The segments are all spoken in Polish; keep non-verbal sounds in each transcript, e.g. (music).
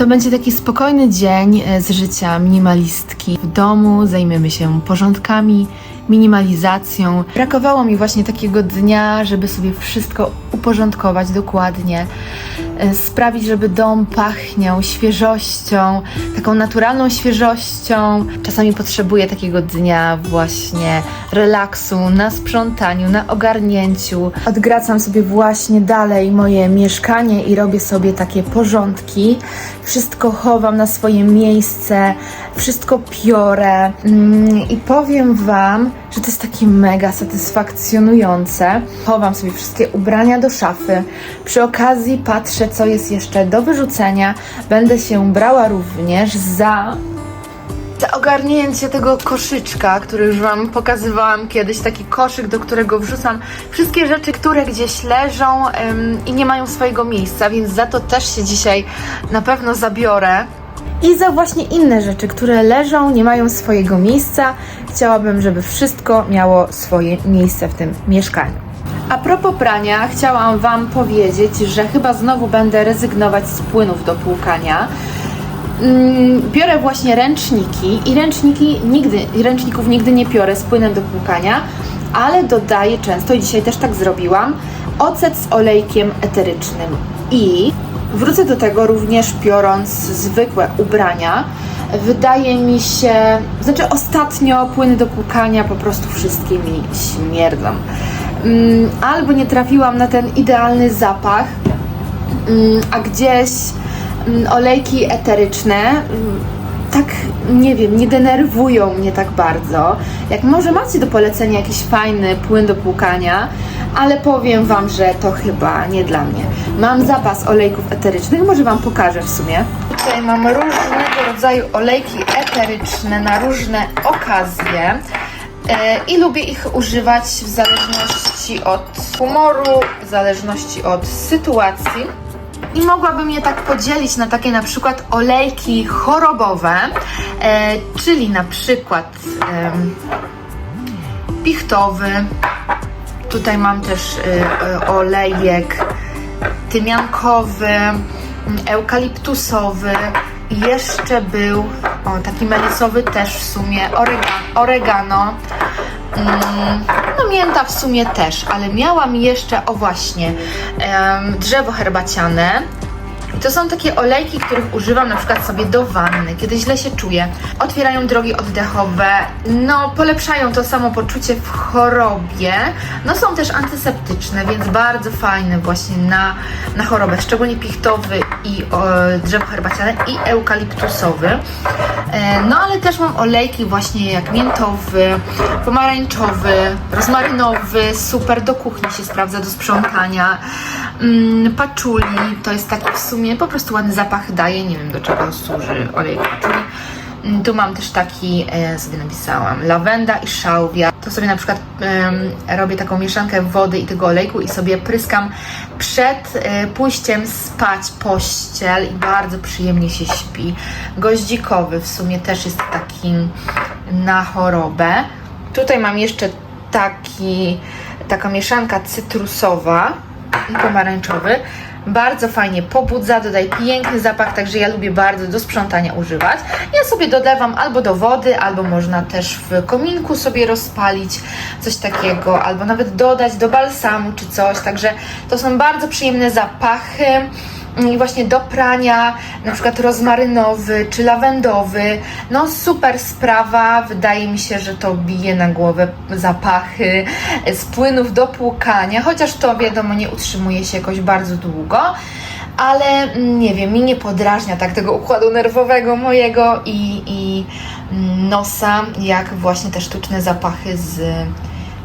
To będzie taki spokojny dzień e, z życia minimalistki. W domu zajmiemy się porządkami, minimalizacją. Brakowało mi właśnie takiego dnia, żeby sobie wszystko uporządkować dokładnie, sprawić, żeby dom pachniał świeżością, taką naturalną świeżością. Czasami potrzebuję takiego dnia właśnie relaksu, na sprzątaniu, na ogarnięciu. Odgracam sobie właśnie dalej moje mieszkanie i robię sobie takie porządki. Wszystko chowam na swoje miejsce, wszystko piorę mm, i powiem Wam, że to jest takie mega satysfakcjonujące. Chowam sobie wszystkie ubrania do szafy. Przy okazji patrzę, co jest jeszcze do wyrzucenia. Będę się brała również za za ogarnięcie tego koszyczka, który już Wam pokazywałam kiedyś, taki koszyk, do którego wrzucam wszystkie rzeczy, które gdzieś leżą ym, i nie mają swojego miejsca, więc za to też się dzisiaj na pewno zabiorę. I za właśnie inne rzeczy, które leżą, nie mają swojego miejsca. Chciałabym, żeby wszystko miało swoje miejsce w tym mieszkaniu. A propos prania, chciałam Wam powiedzieć, że chyba znowu będę rezygnować z płynów do płukania. Mm, biorę właśnie ręczniki i ręczniki nigdy, ręczników nigdy nie piorę z płynem do płukania, ale dodaję często i dzisiaj też tak zrobiłam, ocet z olejkiem eterycznym i wrócę do tego również piorąc zwykłe ubrania. Wydaje mi się, znaczy ostatnio płyny do płukania po prostu wszystkie mi śmierdzą. Mm, Albo nie trafiłam na ten idealny zapach, Mm, a gdzieś mm, olejki eteryczne tak, nie wiem, nie denerwują mnie tak bardzo. Jak może macie do polecenia jakiś fajny płyn do płukania, ale powiem Wam, że to chyba nie dla mnie. Mam zapas olejków eterycznych, może Wam pokażę w sumie. Tutaj mam różnego rodzaju olejki eteryczne na różne okazje. E, I lubię ich używać w zależności od humoru, w zależności od sytuacji. I mogłabym je tak podzielić na takie na przykład olejki chorobowe, e, czyli na przykład pichtowy. Tutaj mam też e, e, olejek tymiankowy, mm, eukaliptusowy. I jeszcze był o, taki melisowy też w sumie, orega, oregano. Mm, no mięta w sumie też, ale miałam jeszcze, o właśnie, drzewo herbaciane. To są takie olejki, których używam na przykład sobie do wanny, kiedy źle się czuję. Otwierają drogi oddechowe, no polepszają to samopoczucie w chorobie. No są też antyseptyczne, więc bardzo fajne właśnie na, na chorobę, szczególnie pichtowy i o, drzewo herbaciane i eukaliptusowy. E, no ale też mam olejki właśnie jak miętowy, pomarańczowy, rozmarynowy, super do kuchni się sprawdza, do sprzątania. Mm, paczuli, to jest taki w sumie po prostu ładny zapach daje, nie wiem do czego służy olej paczuli. Mm, Tu mam też taki, e, sobie napisałam, lawenda i szałwia. To sobie na przykład robię taką mieszankę wody i tego olejku i sobie pryskam przed e, pójściem spać pościel i bardzo przyjemnie się śpi. Goździkowy w sumie też jest taki na chorobę. Tutaj mam jeszcze taki, taka mieszanka cytrusowa i pomarańczowy. Bardzo fajnie pobudza, dodaje piękny zapach, także ja lubię bardzo do sprzątania używać. Ja sobie dodawam albo do wody, albo można też w kominku sobie rozpalić coś takiego, albo nawet dodać do balsamu czy coś. Także to są bardzo przyjemne zapachy. I właśnie do prania, na przykład rozmarynowy czy lawendowy. No super sprawa, wydaje mi się, że to bije na głowę zapachy z płynów do płukania, chociaż to wiadomo nie utrzymuje się jakoś bardzo długo. Ale mm, nie wiem, mi nie podrażnia tak tego układu nerwowego mojego i, i mm, nosa, jak właśnie te sztuczne zapachy z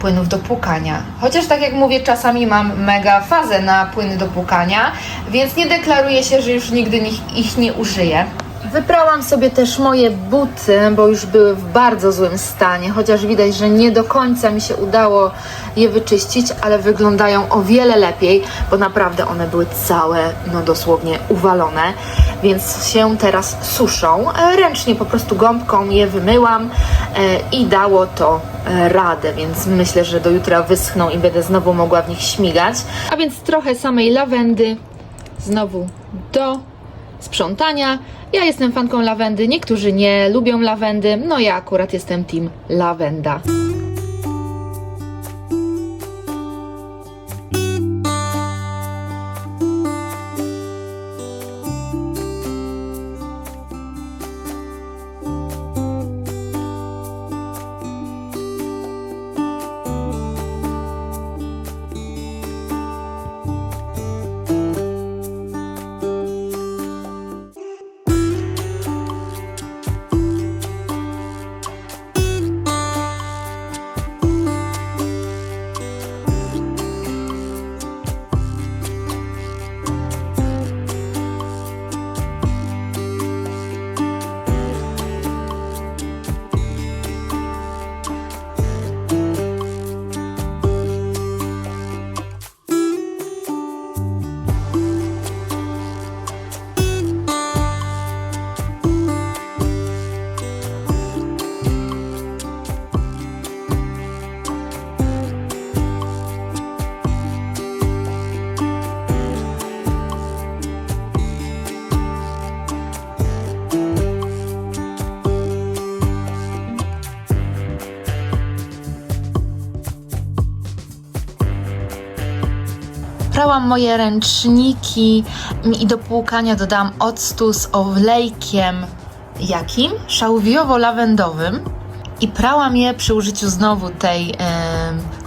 płynów do płukania. Chociaż tak jak mówię, czasami mam mega fazę na płyny do płukania, więc nie deklaruję się, że już nigdy ich, nie użyję. Wybrałam sobie też moje buty, bo już były w bardzo złym stanie, chociaż widać, że nie do końca mi się udało je wyczyścić, ale wyglądają o wiele lepiej, bo naprawdę one były całe, no dosłownie uwalone, więc się teraz suszą. E, Ręcznie po prostu gąbką je wymyłam i dało to e, radę, więc myślę, że do jutra wyschną i będę znowu mogła w nich śmigać. A więc trochę samej lawendy znowu do sprzątania. Ja jestem fanką lawendy, niektórzy nie lubią lawendy, no ja akurat jestem team lawenda. Prałam moje ręczniki i do płukania dodam octu z olejkiem jakim? Szałwiowo-lawendowym i prałam je przy użyciu znowu tej em,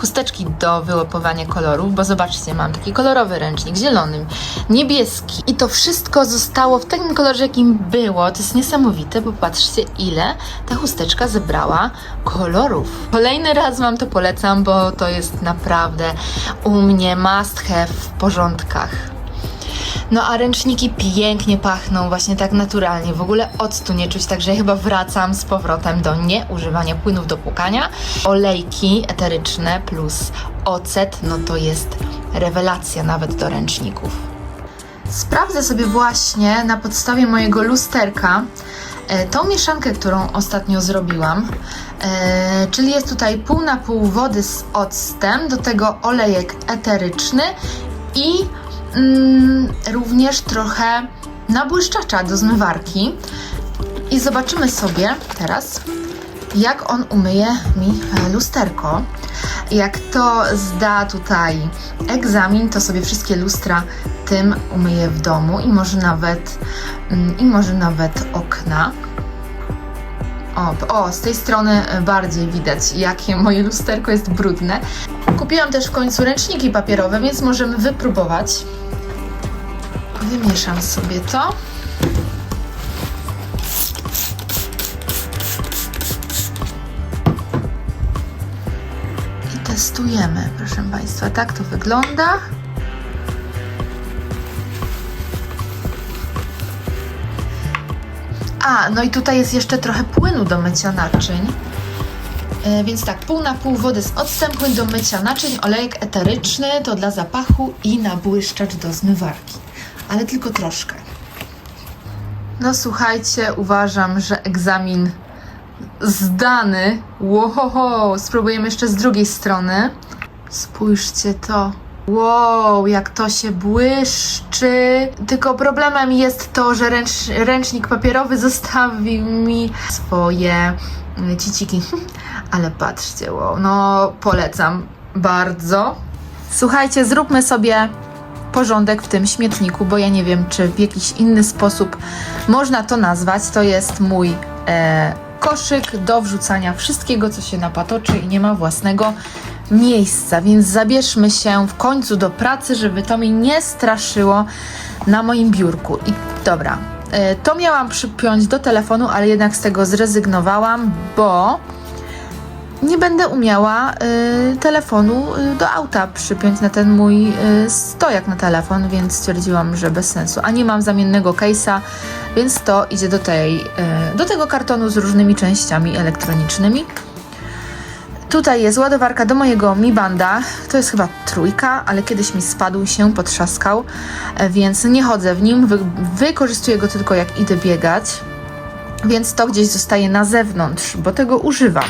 chusteczki do wyłapywania kolorów, bo zobaczcie, mam taki kolorowy ręcznik, zielony, niebieski i to wszystko zostało w takim kolorze, jakim było. To jest niesamowite, bo patrzcie, ile ta chusteczka zebrała kolorów. Kolejny raz Wam to polecam, bo to jest naprawdę u mnie must have w porządkach. No a ręczniki pięknie pachną, właśnie tak naturalnie. W ogóle octu nie czuć, także ja chyba wracam z powrotem do nieużywania płynów do płukania. Olejki eteryczne plus ocet, no to jest rewelacja nawet do ręczników. Sprawdzę sobie właśnie na podstawie mojego lusterka e, tą mieszankę, którą ostatnio zrobiłam. E, czyli jest tutaj pół na pół wody z octem, do tego olejek eteryczny i mm, również trochę nabłyszczacza do zmywarki. I zobaczymy sobie teraz, jak on umyje mi lusterko. Jak to zda tutaj egzamin, to sobie wszystkie lustra tym umyję w domu i może nawet, mm, i może nawet okna. O, o, z tej strony bardziej widać, jakie moje lusterko jest brudne. Kupiłam też w końcu ręczniki papierowe, więc możemy wypróbować. Wymieszam sobie to. I testujemy, proszę Państwa. Tak to wygląda. A, no i tutaj jest jeszcze trochę płynu do mycia naczyń. E, więc tak, pół na pół wody z octem, płyn do mycia naczyń, olejek eteryczny to dla zapachu i nabłyszczacz do zmywarki. Ale tylko troszkę. No słuchajcie, uważam, że egzamin zdany. Łohoho, spróbujemy jeszcze z drugiej strony. Spójrzcie to. Wow, jak to się błyszczy. Tylko problemem jest to, że ręcz, ręcznik papierowy zostawił mi swoje y, ciciki. (laughs) Ale patrzcie, wow, no polecam bardzo. Słuchajcie, zróbmy sobie porządek w tym śmietniku, bo ja nie wiem, czy w jakiś inny sposób można to nazwać. To jest mój e, koszyk do wrzucania wszystkiego, co się napatoczy i nie ma własnego miejsca, więc zabierzmy się w końcu do pracy, żeby to mi nie straszyło na moim biurku. I dobra, e, to miałam przypiąć do telefonu, ale jednak z tego zrezygnowałam, bo nie będę umiała y, telefonu y, do auta przypiąć na ten mój y, stojak na telefon, więc stwierdziłam, że bez sensu. A nie mam zamiennego case'a, więc to idzie do, tej, y, do tego kartonu z różnymi częściami elektronicznymi. Tutaj jest ładowarka do mojego Mi Banda. To jest chyba trójka, ale kiedyś mi spadł się, potrzaskał, e, więc nie chodzę w nim. Wy, wykorzystuję go tylko jak idę biegać, więc to gdzieś zostaje na zewnątrz, bo tego używam.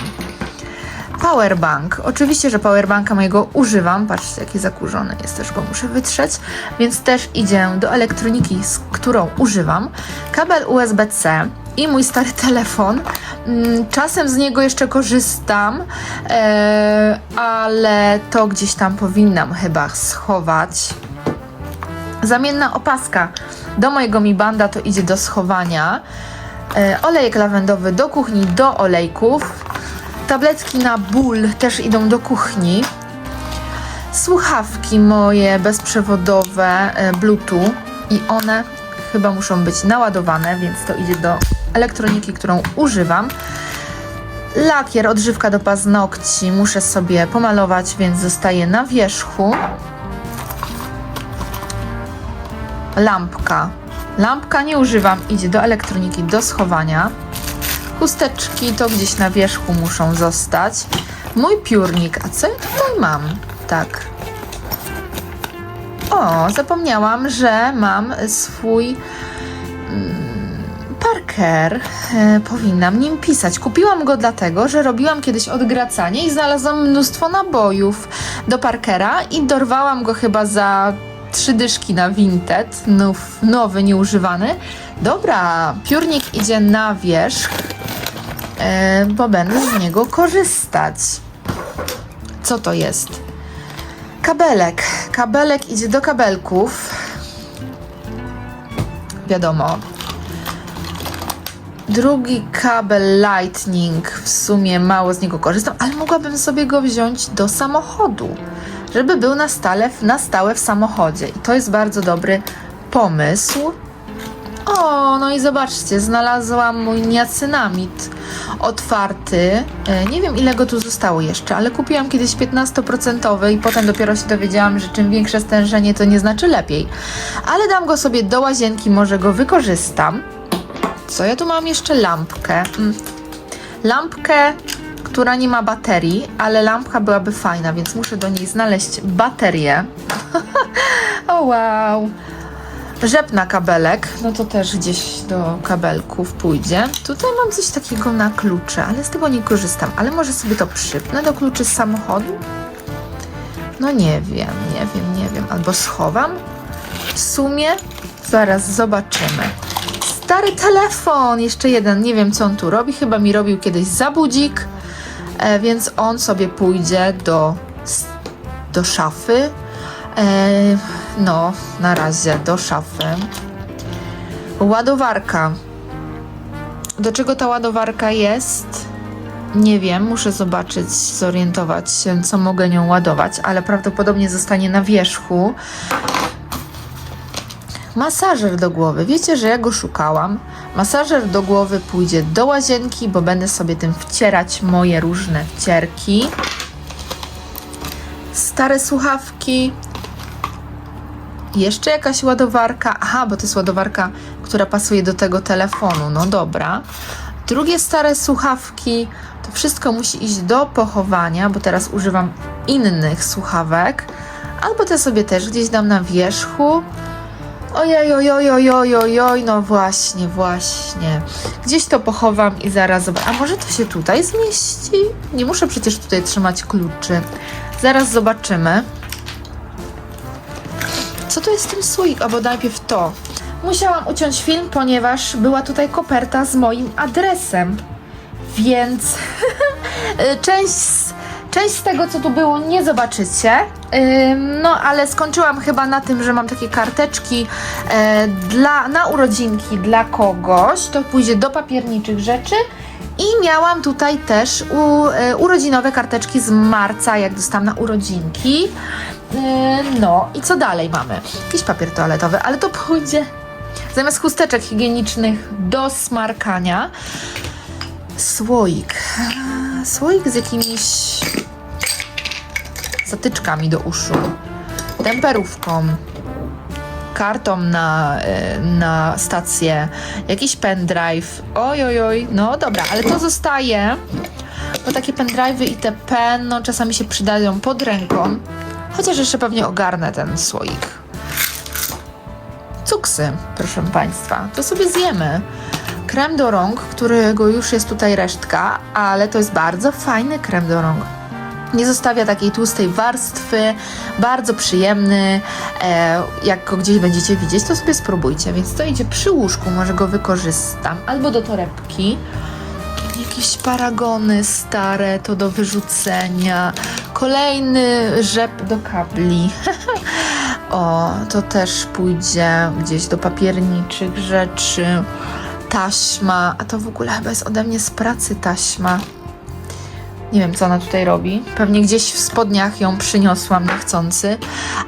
Powerbank. Oczywiście, że powerbanka mojego używam. Patrzcie, jaki zakurzony jest, też go muszę wytrzeć. Więc też idzie do elektroniki, z którą używam. Kabel USB-C i mój stary telefon. Mm, Czasem z niego jeszcze korzystam, e, ale to gdzieś tam powinnam chyba schować. Zamienna opaska do mojego Mi Banda to idzie do schowania. E, olejek lawendowy do kuchni, do olejków. Tabletki na ból też idą do kuchni. Słuchawki moje bezprzewodowe e, Bluetooth i one chyba muszą być naładowane, więc to idzie do elektroniki, którą używam. Lakier, odżywka do paznokci muszę sobie pomalować, więc zostaje na wierzchu. Lampka. Lampka nie używam, idzie do elektroniki do schowania. Chusteczki to gdzieś na wierzchu muszą zostać. Mój piórnik, a co ja tutaj mam? Tak. O, zapomniałam, że mam swój mm, Parker. E, powinnam nim pisać. Kupiłam go dlatego, że robiłam kiedyś odgracanie i znalazłam mnóstwo nabojów do Parkera i dorwałam go chyba za trzy dyszki na Vinted, now, nowy, nieużywany. Dobra, piórnik idzie na wierzch, e, bo będę z niego korzystać. Co to jest? Kabelek. Kabelek idzie do kabelków. Wiadomo. Drugi kabel Lightning. W sumie mało z niego korzystam, ale mogłabym sobie go wziąć do samochodu, żeby był na stale, na stałe w samochodzie. I to jest bardzo dobry pomysł. O, no i zobaczcie, znalazłam mój niacynamid otwarty. E, Nie wiem ile go tu zostało jeszcze, ale kupiłam kiedyś 15% i potem dopiero się dowiedziałam, że czym większe stężenie to nie znaczy lepiej. Ale dam go sobie do łazienki, może go wykorzystam. Co ja tu mam jeszcze? Lampkę. Mm. Lampkę, która nie ma baterii, ale lampka byłaby fajna, więc muszę do niej znaleźć baterię. (laughs) o wow. Rzep na kabelek, no to też gdzieś do kabelków pójdzie. Tutaj mam coś takiego na klucze, ale z tego nie korzystam. Ale może sobie to przypnę do kluczy z samochodu? No nie wiem, nie wiem, nie wiem. Albo schowam? W sumie zaraz zobaczymy. Stary telefon, jeszcze jeden, nie wiem co on tu robi. Chyba mi robił kiedyś zabudzik, e, więc on sobie pójdzie do, do szafy. E, no, na razie do szafy. Ładowarka. Do czego ta ładowarka jest? Nie wiem, muszę zobaczyć, zorientować się, co mogę nią ładować, ale prawdopodobnie zostanie na wierzchu. Masażer do głowy. Wiecie, że ja go szukałam. Masażer do głowy pójdzie do łazienki, bo będę sobie tym wcierać moje różne wcierki. Stare słuchawki. Jeszcze jakaś ładowarka. Aha, bo to jest ładowarka, która pasuje do tego telefonu. No dobra. Drugie stare słuchawki. To wszystko musi iść do pochowania, bo teraz używam innych słuchawek. Albo te sobie też gdzieś dam na wierzchu. Ojej, ojoj, ojoj, ojoj, no właśnie, właśnie. Gdzieś to pochowam i zaraz zobaczę. A może to się tutaj zmieści? Nie muszę przecież tutaj trzymać kluczy. Zaraz zobaczymy. Co to jest tym słoik? Albo najpierw to. Musiałam uciąć film, ponieważ była tutaj koperta z moim adresem. Więc (laughs) y, część z, część z tego, co tu było, nie zobaczycie. No, ale skończyłam chyba na tym, że mam takie karteczki e, dla, na urodzinki dla kogoś. To pójdzie do papierniczych rzeczy. I miałam tutaj też u, e, urodzinowe karteczki z marca, jak dostałam na urodzinki. No i co dalej mamy? Jakiś papier toaletowy, ale to pójdzie zamiast chusteczek higienicznych do smarkania. Słoik. Słoik z jakimiś zatyczkami do uszu, temperówką, kartą na, e, na stację, jakiś pendrive. Oj, oj, oj. No dobra, ale to zostaje. Bo takie pendrive'y i te pen, no czasami się przydają pod ręką. Chociaż jeszcze pewnie ogarnę ten słoik. Cuksy, proszę Państwa. To sobie zjemy. Krem do rąk, którego już jest tutaj resztka, ale to jest bardzo fajny krem do rąk. Nie zostawia takiej tłustej warstwy, bardzo przyjemny. E, jak go gdzieś będziecie widzieć, to sobie spróbujcie. Więc to idzie przy łóżku, może go wykorzystam. Albo do torebki. Jakieś paragony stare, to do wyrzucenia. Kolejny rzep do kabli. (laughs) o, to też pójdzie gdzieś do papierniczych rzeczy. Taśma, a to w ogóle chyba jest ode mnie z pracy taśma. Nie wiem, co ona tutaj robi. Pewnie gdzieś w spodniach ją przyniosłam niechcący.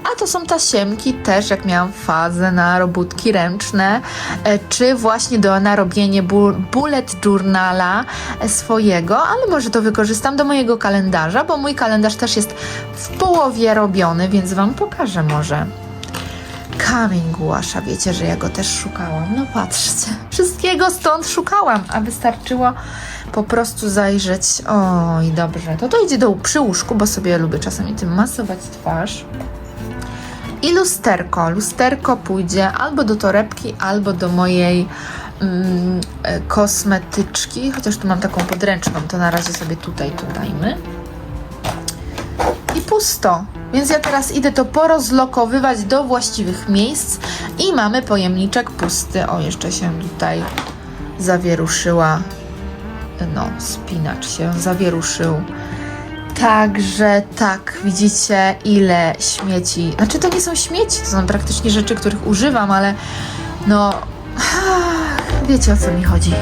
A to są tasiemki też, jak miałam fazę na robótki ręczne, e, czy właśnie do narobienie bu- bullet journala e, swojego, ale może to wykorzystam do mojego kalendarza, bo mój kalendarz też jest w połowie robiony, więc Wam pokażę może. Kamień głasza, wiecie, że ja go też szukałam. No patrzcie, wszystkiego stąd szukałam, a wystarczyło po prostu zajrzeć. Oj, dobrze, to to idzie do przy łóżku, bo sobie lubię czasami tym masować twarz. I lusterko. Lusterko pójdzie albo do torebki, albo do mojej mm, e, kosmetyczki, chociaż tu mam taką podręczną, to na razie sobie tutaj tu dajmy. I pusto. Więc ja teraz idę to porozlokowywać do właściwych miejsc i mamy pojemniczek pusty. O, jeszcze się tutaj zawieruszyła. No, spinacz się zawieruszył. Także tak, widzicie ile śmieci. Znaczy to nie są śmieci, to są praktycznie rzeczy, których używam, ale no wiecie o co mi chodzi.